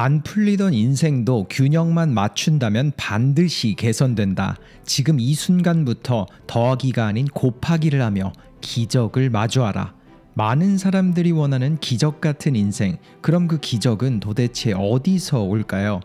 안 풀리던 인생도 균형만 맞춘다면 반드시 개선된다. 지금 이 순간부터 더하기가 아닌 곱하기를 하며 기적을 마주하라. 많은 사람들이 원하는 기적 같은 인생. 그럼 그 기적은 도대체 어디서 올까요?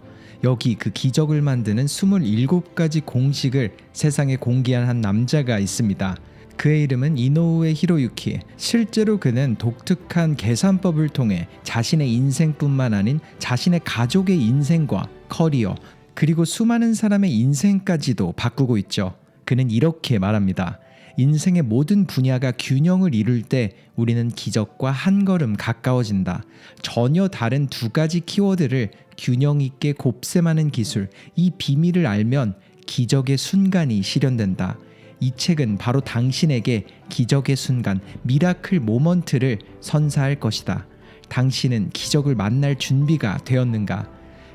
여기 그 기적을 만드는 27가지 공식을 세상에 공개한 한 남자가 있습니다. 그의 이름은 이노우에 히로유키. 실제로 그는 독특한 계산법을 통해 자신의 인생뿐만 아닌 자신의 가족의 인생과 커리어 그리고 수많은 사람의 인생까지도 바꾸고 있죠. 그는 이렇게 말합니다. 인생의 모든 분야가 균형을 이룰 때 우리는 기적과 한 걸음 가까워진다. 전혀 다른 두 가지 키워드를 균형 있게 곱셈하는 기술, 이 비밀을 알면 기적의 순간이 실현된다. 이 책은 바로 당신에게 기적의 순간, 미라클 모먼트를 선사할 것이다. 당신은 기적을 만날 준비가 되었는가?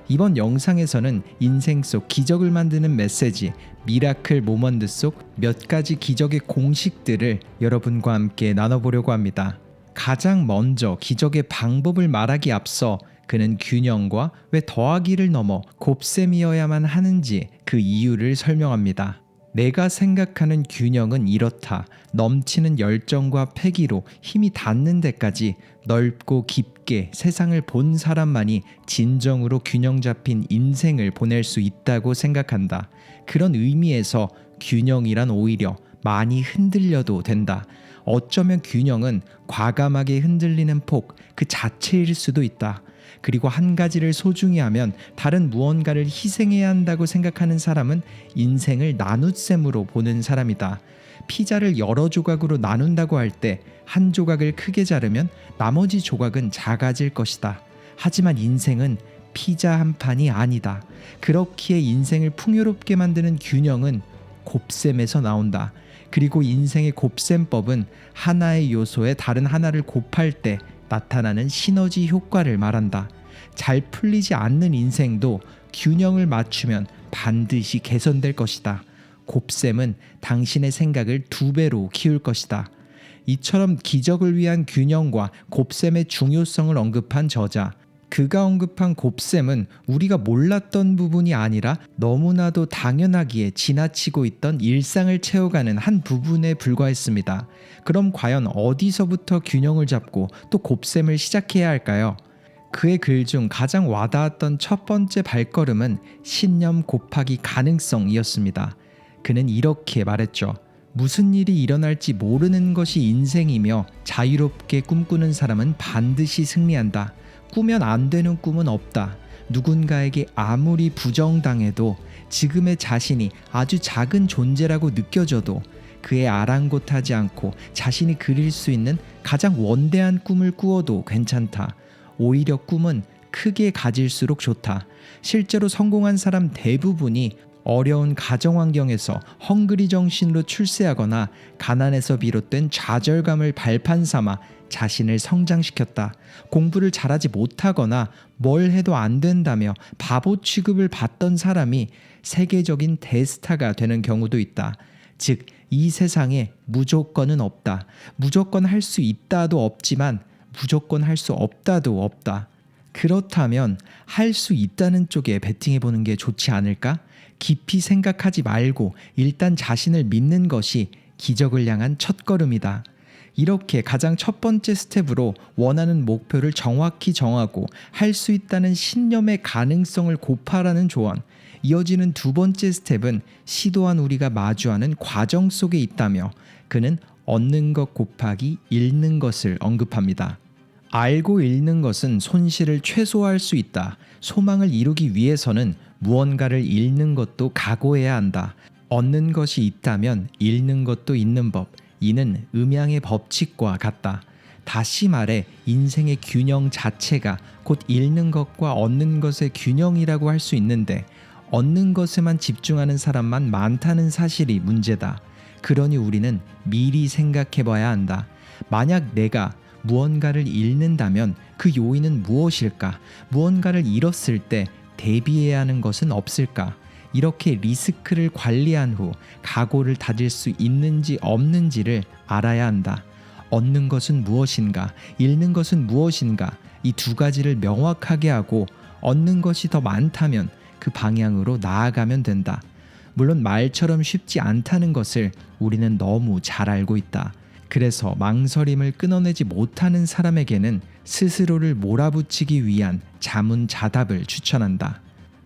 이번 영상에서는 인생 속 기적을 만드는 메시지, 미라클 모먼트 속 몇 가지 기적의 공식들을 여러분과 함께 나눠보려고 합니다. 가장 먼저 기적의 방법을 말하기 앞서 그는 균형과 왜 더하기를 넘어 곱셈이어야만 하는지 그 이유를 설명합니다. 내가 생각하는 균형은 이렇다. 넘치는 열정과 패기로 힘이 닿는 데까지 넓고 깊게 세상을 본 사람만이 진정으로 균형 잡힌 인생을 보낼 수 있다고 생각한다. 그런 의미에서 균형이란 오히려 많이 흔들려도 된다. 어쩌면 균형은 과감하게 흔들리는 폭 그 자체일 수도 있다. 그리고 한 가지를 소중히 하면 다른 무언가를 희생해야 한다고 생각하는 사람은 인생을 나눗셈으로 보는 사람이다. 피자를 여러 조각으로 나눈다고 할 때 한 조각을 크게 자르면 나머지 조각은 작아질 것이다. 하지만 인생은 피자 한 판이 아니다. 그렇기에 인생을 풍요롭게 만드는 균형은 곱셈에서 나온다. 그리고 인생의 곱셈법은 하나의 요소에 다른 하나를 곱할 때 나타나는 시너지 효과를 말한다. 잘 풀리지 않는 인생도 균형을 맞추면 반드시 개선될 것이다. 곱셈은 당신의 생각을 두 배로 키울 것이다. 이처럼 기적을 위한 균형과 곱셈의 중요성을 언급한 저자. 그가 언급한 곱셈은 우리가 몰랐던 부분이 아니라 너무나도 당연하기에 지나치고 있던 일상을 채워가는 한 부분에 불과했습니다. 그럼 과연 어디서부터 균형을 잡고 또 곱셈을 시작해야 할까요? 그의 글 중 가장 와닿았던 첫 번째 발걸음은 신념 곱하기 가능성이었습니다. 그는 이렇게 말했죠. 무슨 일이 일어날지 모르는 것이 인생이며 자유롭게 꿈꾸는 사람은 반드시 승리한다. 꾸면 안 되는 꿈은 없다. 누군가에게 아무리 부정당해도 지금의 자신이 아주 작은 존재라고 느껴져도 그의 아랑곳하지 않고 자신이 그릴 수 있는 가장 원대한 꿈을 꾸어도 괜찮다. 오히려 꿈은 크게 가질수록 좋다. 실제로 성공한 사람 대부분이 어려운 가정 환경에서 헝그리 정신으로 출세하거나 가난에서 비롯된 좌절감을 발판 삼아 자신을 성장시켰다. 공부를 잘하지 못하거나 뭘 해도 안 된다며 바보 취급을 받던 사람이 세계적인 대스타가 되는 경우도 있다. 즉, 이 세상에 무조건은 없다. 무조건 할 수 있다도 없지만 무조건 할 수 없다도 없다. 그렇다면 할 수 있다는 쪽에 베팅해 보는 게 좋지 않을까? 깊이 생각하지 말고 일단 자신을 믿는 것이 기적을 향한 첫걸음이다. 이렇게 가장 첫 번째 스텝으로 원하는 목표를 정확히 정하고 할 수 있다는 신념의 가능성을 곱하라는 조언. 이어지는 두 번째 스텝은 시도한 우리가 마주하는 과정 속에 있다며 그는 얻는 것 곱하기 잃는 것을 언급합니다. 알고 잃는 것은 손실을 최소화할 수 있다. 소망을 이루기 위해서는 무언가를 잃는 것도 각오해야 한다. 얻는 것이 있다면 잃는 것도 있는 법. 이는 음양의 법칙과 같다. 다시 말해 인생의 균형 자체가 곧 잃는 것과 얻는 것의 균형이라고 할 수 있는데 얻는 것에만 집중하는 사람만 많다는 사실이 문제다. 그러니 우리는 미리 생각해 봐야 한다. 만약 내가 무언가를 잃는다면 그 요인은 무엇일까? 무언가를 잃었을 때 대비해야 하는 것은 없을까? 이렇게 리스크를 관리한 후 각오를 다질 수 있는지 없는지를 알아야 한다. 얻는 것은 무엇인가, 잃는 것은 무엇인가, 이 두 가지를 명확하게 하고 얻는 것이 더 많다면 그 방향으로 나아가면 된다. 물론 말처럼 쉽지 않다는 것을 우리는 너무 잘 알고 있다. 그래서 망설임을 끊어내지 못하는 사람에게는 스스로를 몰아붙이기 위한 자문자답을 추천한다.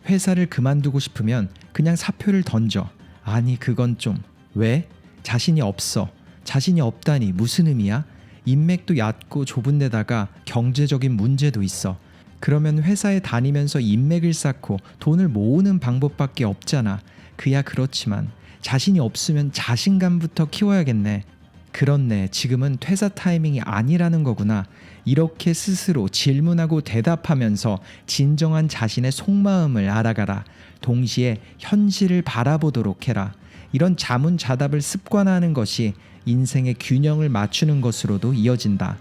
회사를 그만두고 싶으면 그냥 사표를 던져. 아니, 그건 좀. 왜? 자신이 없어. 자신이 없다니 무슨 의미야? 인맥도 얕고 좁은 데다가 경제적인 문제도 있어. 그러면 회사에 다니면서 인맥을 쌓고 돈을 모으는 방법밖에 없잖아. 그야 그렇지만 자신이 없으면 자신감부터 키워야겠네. 그렇네. 지금은 퇴사 타이밍이 아니라는 거구나. 이렇게 스스로 질문하고 대답하면서 진정한 자신의 속마음을 알아가라. 동시에 현실을 바라보도록 해라. 이런 자문자답을 습관화하는 것이 인생의 균형을 맞추는 것으로도 이어진다.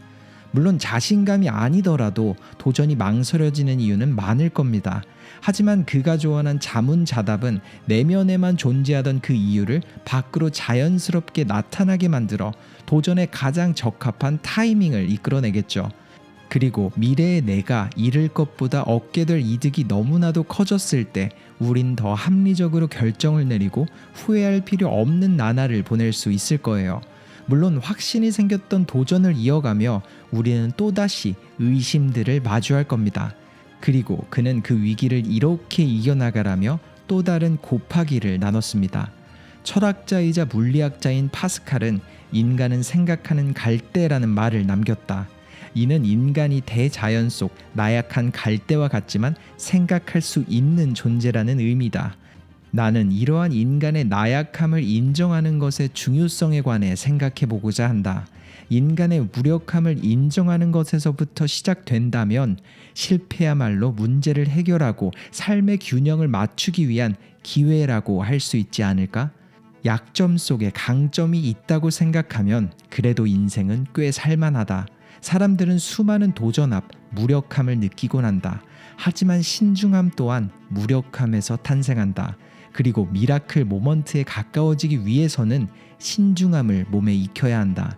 물론 자신감이 아니더라도 도전이 망설여지는 이유는 많을 겁니다. 하지만 그가 조언한 자문자답은 내면에만 존재하던 그 이유를 밖으로 자연스럽게 나타나게 만들어 도전에 가장 적합한 타이밍을 이끌어내겠죠. 그리고 미래의 내가 잃을 것보다 얻게 될 이득이 너무나도 커졌을 때 우린 더 합리적으로 결정을 내리고 후회할 필요 없는 나날을 보낼 수 있을 거예요. 물론 확신이 생겼던 도전을 이어가며 우리는 또다시 의심들을 마주할 겁니다. 그리고 그는 그 위기를 이렇게 이겨나가라며 또 다른 곱하기를 나눴습니다. 철학자이자 물리학자인 파스칼은 인간은 생각하는 갈대라는 말을 남겼다. 이는 인간이 대자연 속 나약한 갈대와 같지만 생각할 수 있는 존재라는 의미다. 나는 이러한 인간의 나약함을 인정하는 것의 중요성에 관해 생각해 보고자 한다. 인간의 무력함을 인정하는 것에서부터 시작된다면 실패야말로 문제를 해결하고 삶의 균형을 맞추기 위한 기회라고 할 수 있지 않을까? 약점 속에 강점이 있다고 생각하면 그래도 인생은 꽤 살만하다. 사람들은 수많은 도전 앞 무력함을 느끼곤 한다. 하지만 신중함 또한 무력함에서 탄생한다. 그리고 미라클 모먼트에 가까워지기 위해서는 신중함을 몸에 익혀야 한다.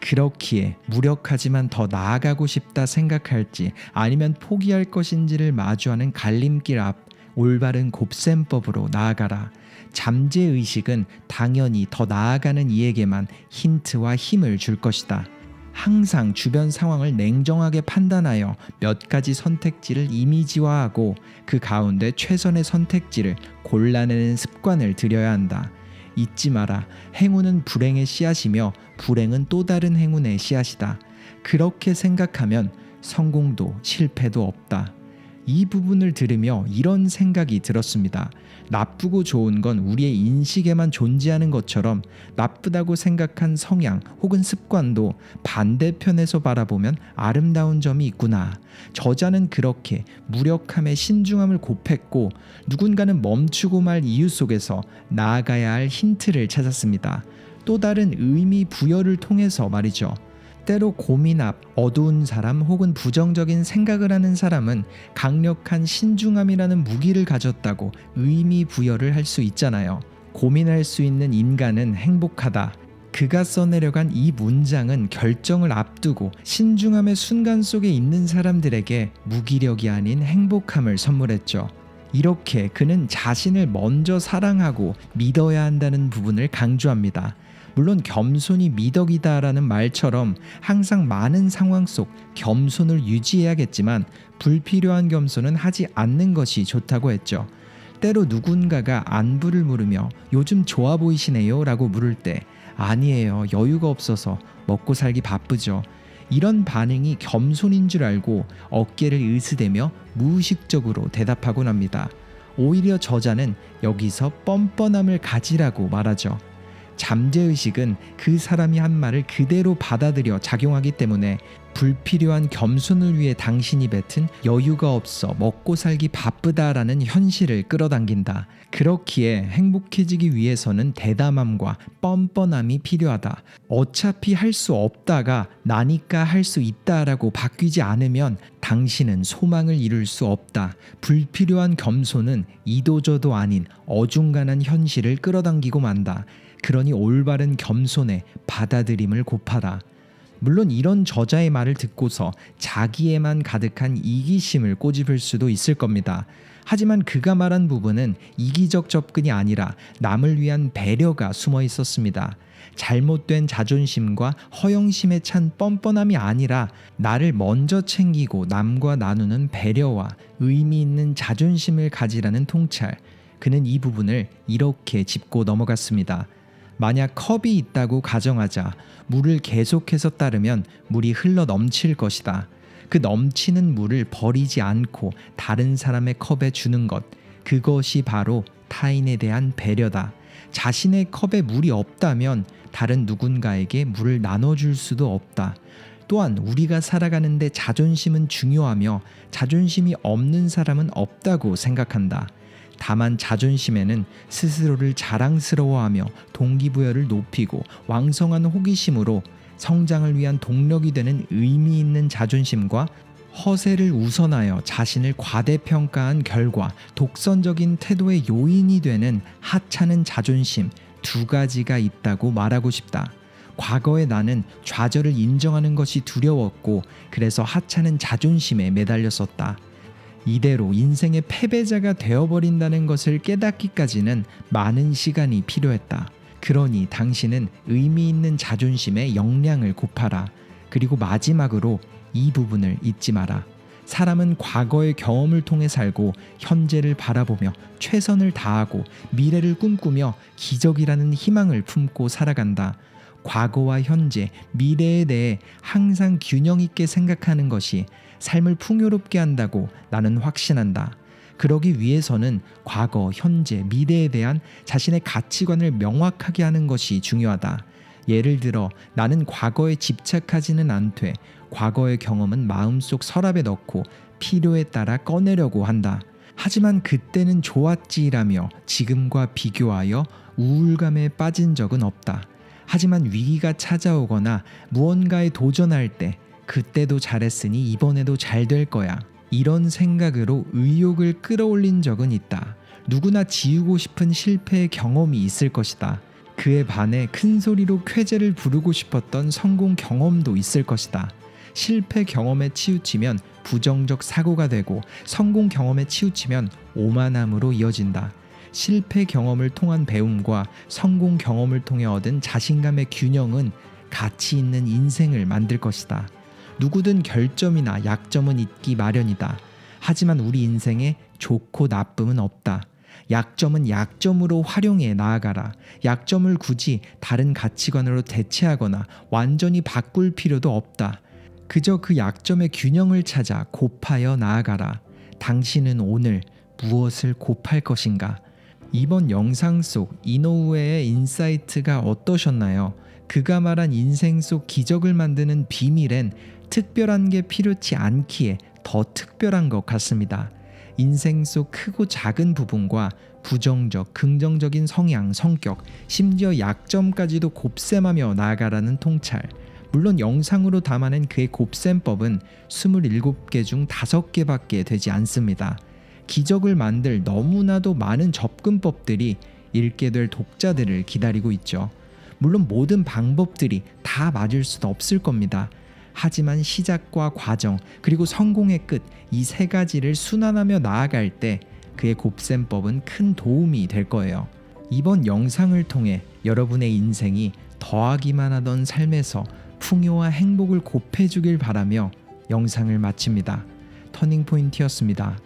그렇기에 무력하지만 더 나아가고 싶다 생각할지 아니면 포기할 것인지를 마주하는 갈림길 앞 올바른 곱셈법으로 나아가라. 잠재 의식은 당연히 더 나아가는 이에게만 힌트와 힘을 줄 것이다. 항상 주변 상황을 냉정하게 판단하여 몇 가지 선택지를 이미지화하고 그 가운데 최선의 선택지를 골라내는 습관을 들여야 한다. 잊지 마라. 행운은 불행의 씨앗이며 불행은 또 다른 행운의 씨앗이다. 그렇게 생각하면 성공도 실패도 없다. 이 부분을 들으며 이런 생각이 들었습니다. 나쁘고 좋은 건 우리의 인식에만 존재하는 것처럼 나쁘다고 생각한 성향 혹은 습관도 반대편에서 바라보면 아름다운 점이 있구나. 저자는 그렇게 무력함에 신중함을 곱했고 누군가는 멈추고 말 이유 속에서 나아가야 할 힌트를 찾았습니다. 또 다른 의미 부여를 통해서 말이죠. 때로 고민 앞 어두운 사람 혹은 부정적인 생각을 하는 사람은 강력한 신중함이라는 무기를 가졌다고 의미 부여를 할 수 있잖아요. 고민할 수 있는 인간은 행복하다. 그가 써내려간 이 문장은 결정을 앞두고 신중함의 순간 속에 있는 사람들에게 무기력이 아닌 행복함을 선물했죠. 이렇게 그는 자신을 먼저 사랑하고 믿어야 한다는 부분을 강조합니다. 물론 겸손이 미덕이다라는 말처럼 항상 많은 상황 속 겸손을 유지해야겠지만 불필요한 겸손은 하지 않는 것이 좋다고 했죠. 때로 누군가가 안부를 물으며 요즘 좋아 보이시네요 라고 물을 때 아니에요. 여유가 없어서 먹고 살기 바쁘죠. 이런 반응이 겸손인 줄 알고 어깨를 으스대며 무의식적으로 대답하곤 합니다. 오히려 저자는 여기서 뻔뻔함을 가지라고 말하죠. 잠재의식은 그 사람이 한 말을 그대로 받아들여 작용하기 때문에 불필요한 겸손을 위해 당신이 뱉은 여유가 없어 먹고 살기 바쁘다라는 현실을 끌어당긴다. 그렇기에 행복해지기 위해서는 대담함과 뻔뻔함이 필요하다. 어차피 할 수 없다가 나니까 할 수 있다라고 바뀌지 않으면 당신은 소망을 이룰 수 없다. 불필요한 겸손은 이도저도 아닌 어중간한 현실을 끌어당기고 만다. 그러니 올바른 겸손에 받아들임을 곱하라. 물론 이런 저자의 말을 듣고서 자기에만 가득한 이기심을 꼬집을 수도 있을 겁니다. 하지만 그가 말한 부분은 이기적 접근이 아니라 남을 위한 배려가 숨어 있었습니다. 잘못된 자존심과 허영심에 찬 뻔뻔함이 아니라 나를 먼저 챙기고 남과 나누는 배려와 의미 있는 자존심을 가지라는 통찰. 그는 이 부분을 이렇게 짚고 넘어갔습니다. 만약 컵이 있다고 가정하자 물을 계속해서 따르면 물이 흘러 넘칠 것이다. 그 넘치는 물을 버리지 않고 다른 사람의 컵에 주는 것. 그것이 바로 타인에 대한 배려다. 자신의 컵에 물이 없다면 다른 누군가에게 물을 나눠줄 수도 없다. 또한 우리가 살아가는데 자존심은 중요하며 자존심이 없는 사람은 없다고 생각한다. 다만 자존심에는 스스로를 자랑스러워하며 동기부여를 높이고 왕성한 호기심으로 성장을 위한 동력이 되는 의미 있는 자존심과 허세를 우선하여 자신을 과대평가한 결과 독선적인 태도의 요인이 되는 하찮은 자존심 두 가지가 있다고 말하고 싶다. 과거의 나는 좌절을 인정하는 것이 두려웠고 그래서 하찮은 자존심에 매달렸었다. 이대로 인생의 패배자가 되어버린다는 것을 깨닫기까지는 많은 시간이 필요했다. 그러니 당신은 의미 있는 자존심의 역량을 곱하라. 그리고 마지막으로 이 부분을 잊지 마라. 사람은 과거의 경험을 통해 살고 현재를 바라보며 최선을 다하고 미래를 꿈꾸며 기적이라는 희망을 품고 살아간다. 과거와 현재, 미래에 대해 항상 균형 있게 생각하는 것이 삶을 풍요롭게 한다고 나는 확신한다. 그러기 위해서는 과거, 현재, 미래에 대한 자신의 가치관을 명확하게 하는 것이 중요하다. 예를 들어 나는 과거에 집착하지는 않되 과거의 경험은 마음속 서랍에 넣고 필요에 따라 꺼내려고 한다. 하지만 그때는 좋았지라며 지금과 비교하여 우울감에 빠진 적은 없다. 하지만 위기가 찾아오거나 무언가에 도전할 때 그때도 잘했으니 이번에도 잘 될 거야. 이런 생각으로 의욕을 끌어올린 적은 있다. 누구나 지우고 싶은 실패의 경험이 있을 것이다. 그에 반해 큰 소리로 쾌재를 부르고 싶었던 성공 경험도 있을 것이다. 실패 경험에 치우치면 부정적 사고가 되고 성공 경험에 치우치면 오만함으로 이어진다. 실패 경험을 통한 배움과 성공 경험을 통해 얻은 자신감의 균형은 가치 있는 인생을 만들 것이다. 누구든 결점이나 약점은 있기 마련이다. 하지만 우리 인생에 좋고 나쁨은 없다. 약점은 약점으로 활용해 나아가라. 약점을 굳이 다른 가치관으로 대체하거나 완전히 바꿀 필요도 없다. 그저 그 약점의 균형을 찾아 곱하여 나아가라. 당신은 오늘 무엇을 곱할 것인가? 이번 영상 속 이노우에의 인사이트가 어떠셨나요? 그가 말한 인생 속 기적을 만드는 비밀엔 특별한 게 필요치 않기에 더 특별한 것 같습니다. 인생 속 크고 작은 부분과 부정적, 긍정적인 성향, 성격, 심지어 약점까지도 곱셈하며 나아가라는 통찰. 물론 영상으로 담아낸 그의 곱셈법은 27개 중 5개밖에 되지 않습니다. 기적을 만들 너무나도 많은 접근법들이 읽게 될 독자들을 기다리고 있죠. 물론 모든 방법들이 다 맞을 수도 없을 겁니다. 하지만 시작과 과정 그리고 성공의 끝 이 세 가지를 순환하며 나아갈 때 그의 곱셈법은 큰 도움이 될 거예요. 이번 영상을 통해 여러분의 인생이 더하기만 하던 삶에서 풍요와 행복을 곱해주길 바라며 영상을 마칩니다. 터닝 포인트였습니다.